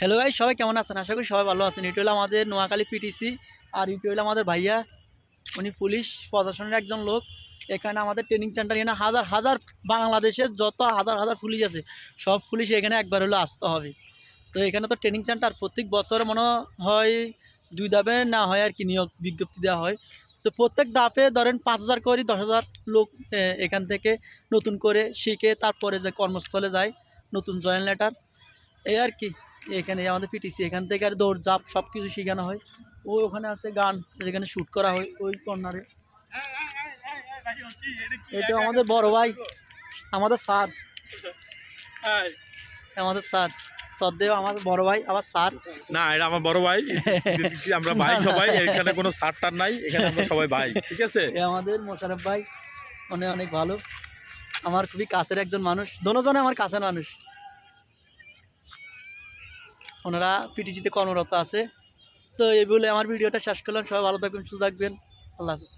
Hello ভাই সবাই কেমন আছেন? আশা করি সবাই ভালো আছেন। এটা হলো আমাদের নোয়াখালী পিটিসি আর এটা হলো আমাদের ভাইয়া। উনি পুলিশ প্রশাসনের একজন লোক। এখানে আমাদের ট্রেনিং সেন্টার এখানে হাজার হাজার বাংলাদেশের যত হাজার হাজার পুলিশ আছে, সব পুলিশ এখানে একবার হলে আসতে হবে। তো এখানে তো ট্রেনিং সেন্টার প্রত্যেক বছর মনে হয় দুই ধাপে না হয় আর কি নিয়োগ বিজ্ঞপ্তি দেওয়া হয়। তো প্রত্যেক ধাপে ধরেন পাঁচ হাজার করে, দশ হাজার লোক এখান থেকে নতুন করে শিখে তারপরে যে কর্মস্থলে যায়, নতুন জয়েন লেটার এই আর কি এখানে আমাদের পিটিসি এখান থেকে আর দৌড় জাপ সব কিছু শেখানো হয়। ও ওখানে আছে গান যেখানে শ্যুট করা হয় ওই কর্নারে এটা আমাদের বড় ভাই আমাদের স্যার। আমাদের স্যার সদ্দেব আমাদের বড় ভাই আবার স্যার। না এটা আমার বড় ভাই। আমরা ভাই সবাই এখানে কোনো সার টার নাই এখানে আমরা সবাই ভাই ঠিক আছে? এ আমাদের মোশারফ ভাই অনেক অনেক ভালো। আমার খুবই কাছের একজন মানুষ দোনোজনে আমার কাছের মানুষ। ওনারা পিটিসিতে কর্মরত আছে। তো এই বলে আমার ভিডিওটা শেষ করলাম। সবাই ভালো থাকবেন, সুস্থ থাকবেন। আল্লাহ হাফিজ।